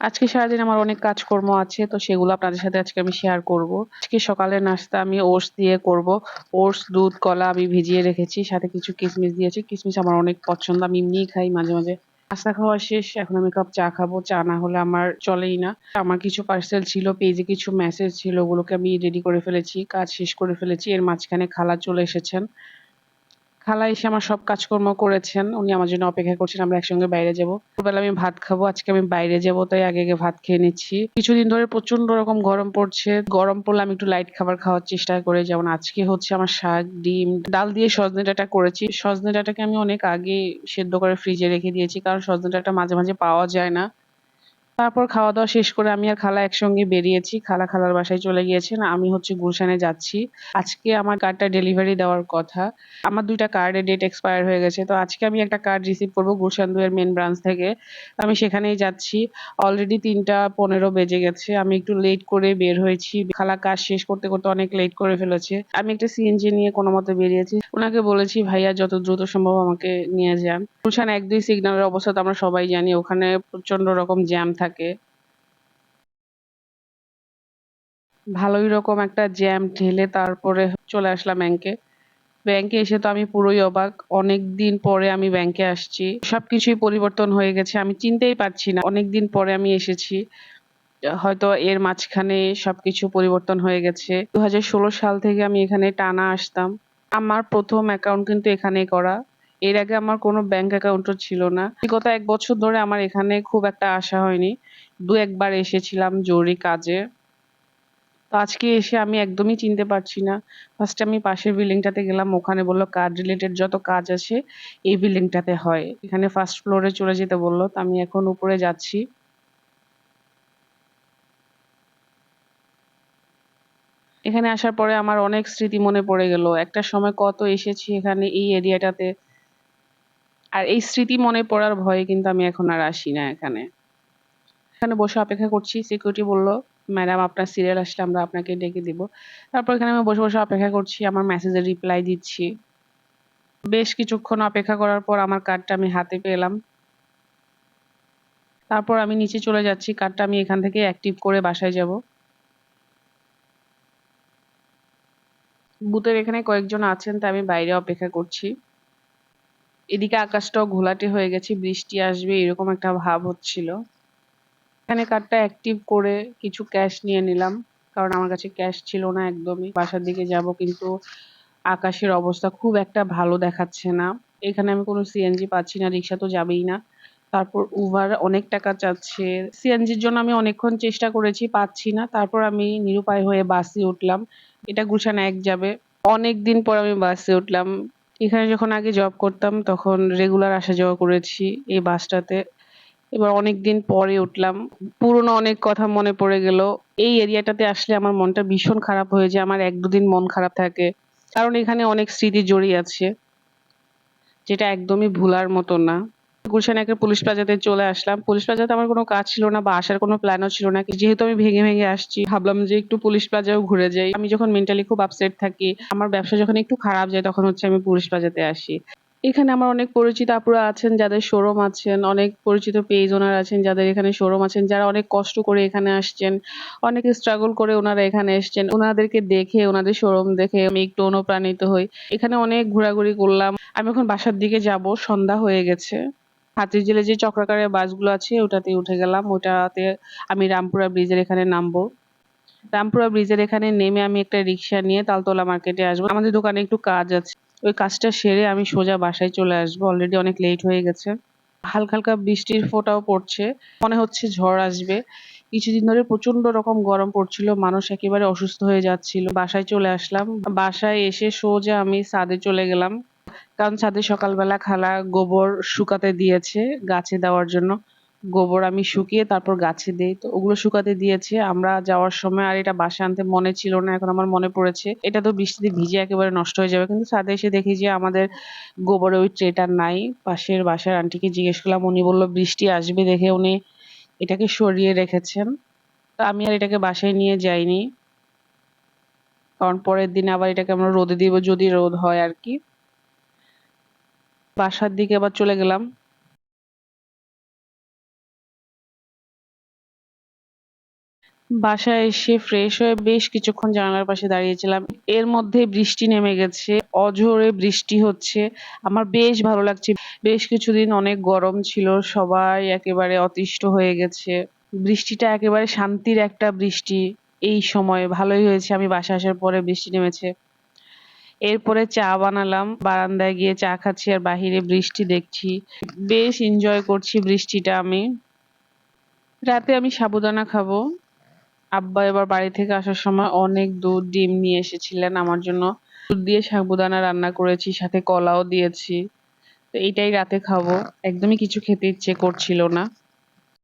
আজকে সারাদিন আমার অনেক কাজকর্ম আছে, তো সেগুলো আপনাদের সাথে আজকে আমি শেয়ার করব। আজকে সকালের নাস্তা আমি ওটস দিয়ে করব। ওটস, দুধ, কলা আমি ভিজিয়ে রেখেছি, সাথে কিছু কিশমিশ দিয়েছি। কিশমিশ আমার অনেক পছন্দ, আমি এমনিই খাই মাঝে মাঝে। নাস্তা খাওয়া শেষ, এখন আমি কাপ চা খাব। চা না হলে আমার চলেই না। আমার কিছু পার্সেল ছিল পেজে কিছু মেসেজ ছিল, ওগুলোকে আমি রেডি করে ফেলেছি, কাজ শেষ করে ফেলেছি। এর মাঝখানে খালা চলে এসেছেন। খালা এসে আমার সব কাজকর্ম করেছেন। উনি আমার জন্য অপেক্ষা করছেন, আমরা একসঙ্গে বাইরে যাব। দুপুরবেলা আমি ভাত খাব, আজকে আমি বাইরে যাব, তাই আগে আগে ভাত খেয়ে নিচ্ছি। কিছুদিন ধরে প্রচণ্ড রকম গরম পড়ছে। গরম পড়লে আমি একটু লাইট খাবার খাওয়ার চেষ্টা করি। যেমন আজকে হচ্ছে আমার শাক, ডিম, ডাল দিয়ে সজনে ডাটা করেছি। সজনে ডাটাকে আমি অনেক আগে সেদ্ধ করে ফ্রিজে রেখে দিয়েছি, কারণ সজনে ডাটা মাঝে মাঝে পাওয়া যায় না। তারপর খাওয়া দাওয়া শেষ করে আমি আর খালা একসঙ্গে বেরিয়েছি। খালা খালার বাসায় চলে গিয়েছেন। আমি হচ্ছে গুলশানে যাচ্ছি। আজকে আমার কার্ডটা ডেলিভারি দেওয়ার কথা। আমার দুইটা কার্ডের ডেট এক্সপায়ার হয়ে গেছে। তো আজকে আমি একটা কার্ড রিসিভ করব গুলশান দুয়ের মেন ব্রাঞ্চ থেকে। আমি সেখানেই যাচ্ছি। অলরেডি তিনটা পনেরো বেজে গেছে। আমি একটু লেট করে বের হয়েছি। খালা কাজ শেষ করতে করতে অনেক লেট করে ফেলেছে। আমি একটা সিএনজি নিয়ে কোনো মতে বেরিয়েছি। ওনাকে বলেছি, ভাইয়া, যত দ্রুত সম্ভব আমাকে নিয়ে যান। গুলশান এক দুই সিগন্যালের অবস্থা তো আমরা সবাই জানি। ওখানে প্রচণ্ড রকম জ্যাম থাকে। থাকে। ভালোই রকম একটা জ্যাম ঠেলে তারপরে চলে আসলাম ব্যাংকে ব্যাংকে এসে তো আমি পুরোই অবাক। অনেক দিন পরে আমি ব্যাংকে আসছি। সবকিছুই পরিবর্তন হয়ে গেছে। আমি চিনতেই পারছি না। অনেক দিন পরে আমি এসেছি। হয়তো এর মাঝখানে সবকিছু পরিবর্তন হয়ে গেছে। দু হাজার ষোলো সাল থেকে আমি এখানে টানা আসতাম। আমার প্রথম অ্যাকাউন্ট কিন্তু এখানেই করা। এর আগে আমার কোনো ব্যাংক অ্যাকাউন্টও ছিল না। বিগত এক বছর ধরে আমার এখানে খুব একটা আসা হয়নি। দু একবার এসেছিলাম জরুরি কাজে। তো আজকে এসে আমি একদমই চিনতে পারছি না। ফার্স্টে আমি পাশের বিল্ডিংটাতে গেলাম, ওখানে বলল কার্ড রিলেটেড যত কাজ আছে এই বিল্ডিংটাতে হয়। এখানে ফার্স্ট ফ্লোরে চলে যেতে বলল, তো আমি এখন উপরে যাচ্ছি। এখানে আসার পরে আমার অনেক স্মৃতি মনে পড়ে গেল। একটা সময় কত এসেছি এখানে এই এরিয়াটাতে আর এই স্মৃতি মনে পড়ার ভয়ে কিন্তু আমি এখন আর আসি না এখানে। এখানে বসে অপেক্ষা করছি সিকিউরিটি বলল ম্যাডাম আপনার সিরিয়াল আসলে আমরা আপনাকে ডেকে দিব। তারপর এখানে আমি বসে বসে অপেক্ষা করছি, আমার মেসেজের রিপ্লাই দিচ্ছি। বেশ কিছুক্ষণ অপেক্ষা করার পর আমার কার্ডটা আমি হাতে পেলাম। তারপর আমি নিচে চলে যাচ্ছি কার্ডটা আমি এখান থেকে অ্যাক্টিভ করে বাসায় যাব। বুথের এখানে কয়েকজন আছেন, তাই আমি বাইরে অপেক্ষা করছি। এদিকে আকাশটাও ঘোলাটে হয়ে গেছে, বৃষ্টি আসবে, এরকম একটা ভাব হচ্ছিল। এখানে কার্ডটা অ্যাক্টিভ করে কিছু ক্যাশ নিয়ে নিলাম, কারণ আমার কাছে ক্যাশ ছিল না একদমই। বাসার দিকে যাব কিন্তু আকাশের অবস্থা খুব একটা ভালো দেখাচ্ছে না। এখানে আমি কোনো সিএনজি পাচ্ছি না, রিক্সা তো যাবেই না। তারপর উবার অনেক টাকা চাচ্ছে। সিএনজির জন্য আমি অনেকক্ষণ চেষ্টা করেছি, পাচ্ছি না। তারপর আমি নিরুপায় হয়ে বাসে উঠলাম। এটা গুলশান এক যাবে। অনেক দিন পর আমি বাসে উঠলাম। এখানে যখন আগে জব করতাম, তখন রেগুলার আসা যাওয়া করেছি এই বাসটাতে এবার অনেক দিন পরে উঠলাম। পুরনো অনেক কথা মনে পড়ে গেল। এই এরিয়াটাতে আসলে আমার মনটা ভীষণ খারাপ হয়ে যায়। আমার এক দুদিন মন খারাপ থাকে। কারণ এখানে অনেক স্মৃতি জড়িয়ে আছে, যেটা একদমই ভুলার মতো না। গুলশান একটা পুলিশ প্লাজাতে চলে আসলাম। পুলিশ প্লাজাতে আমার কোনো কাজ ছিল না বা আসার কোনো প্ল্যানও ছিল না। যেহেতু আমি ভেঙে ভেঙে আসছি, ভাবলাম যে একটু পুলিশ প্লাজাও ঘুরে যাই। আমি যখন মেন্টালি খুব আপসেট থাকি, আমার ব্যবসা যখন একটু খারাপ যায়, তখন হচ্ছে আমি পুলিশ প্লাজাতে আসি। এখানে আমার অনেক পরিচিত আপুরা আছেন, যাদের শোরুম আছেন, অনেক পরিচিত পেজ ওনার আছেন যাদের এখানে শোরুম আছেন, যারা অনেক কষ্ট করে এখানে আসছেন, অনেক স্ট্রাগল করে ওনারা এখানে এসছেন। ওনাদেরকে দেখে, ওনাদের শোরুম দেখে আমি একটু অনুপ্রাণিত হই। এখানে অনেক ঘোরাঘুরি করলাম। আমি এখন বাসার দিকে যাব, সন্ধ্যা হয়ে গেছে। হাতির জেলে যে চক্রাকারের বাসগুলো আছে ওটাতে উঠে গেলাম। ওটাতে আমি রামপুরা ব্রিজের এখানে নামবো। রামপুরা ব্রিজের এখানে নেমে আমি একটা রিক্সা নিয়ে তালতলা মার্কেটে আসব। আমাদের দোকানে একটু কাজ আছে। ওই কাজটা সেরে আমি সোজা বাসায় চলে আসব। অলরেডি অনেক লেট হয়ে গেছে। হালকা হালকা বৃষ্টির ফোঁটাও পড়ছে। মনে হচ্ছে ঝড় আসবে। কিছুদিন ধরে প্রচণ্ড রকম গরম পড়ছিল। মানুষ একেবারে অসুস্থ হয়ে যাচ্ছিল। বাসায় চলে আসলাম। বাসায় এসে সোজা আমি ছাদে চলে গেলাম। কারণ ছাদে সকালবেলা খালা গোবর শুকাতে দিয়েছে গাছে দেওয়ার জন্য। গোবর আমি শুকিয়ে তারপর গাছে দিই। তো ওগুলো শুকাতে দিয়েছে। আমরা যাওয়ার সময় আর এটা বাসা আনতে মনে ছিল না, এখন আমার মনে পড়েছে। এটা তো বৃষ্টিতে ভিজে একেবারে নষ্ট হয়ে যাবে। কিন্তু ছাদে এসে দেখি যে আমাদের গোবরের ওই ট্রেটা নাই। পাশের বাসার আন্টিকে জিজ্ঞেস করলাম, উনি বলল, বৃষ্টি আসবে দেখে উনি এটাকে সরিয়ে রেখেছেন। তো আমি আর এটাকে বাসায় নিয়ে যাইনি। কারণ পরের দিন আবার এটাকে আমরা রোদে দিব, যদি রোদ হয় আর কি। বাসার দিকে আবার চলে গেলাম বাসায় এসে ফ্রেশ হয়ে বেশ কিছুক্ষণ জানালার পাশে দাঁড়িয়েছিলাম। এর মধ্যে বৃষ্টি নেমে গেছে। অঝোরে বৃষ্টি হচ্ছে। আমার বেশ ভালো লাগছে। বেশ কিছুদিন অনেক গরম ছিল। সবাই একেবারে অতিষ্ঠ হয়ে গেছে। বৃষ্টিটা একেবারে শান্তির একটা বৃষ্টি। এই সময় ভালোই হয়েছে, আমি বাসায় আসার পরে বৃষ্টি নেমেছে। এরপরে চা বানালাম। বারান্দায় গিয়ে চা খাচ্ছি আর বাহিরে বৃষ্টি দেখছি। বেশ এনজয় করছি বৃষ্টিটা আমি। রাতে আমি সাবুদানা খাব। আব্বা এবার বাড়ি থেকে আসার সময় অনেক দুধ, ডিম নিয়ে এসেছিলেন আমার জন্য। দুধ দিয়ে সাবুদানা রান্না করেছি, সাথে কলাও দিয়েছি। তো এইটাই রাতে খাব। একদমই কিছু খেতে ইচ্ছে করছিল না।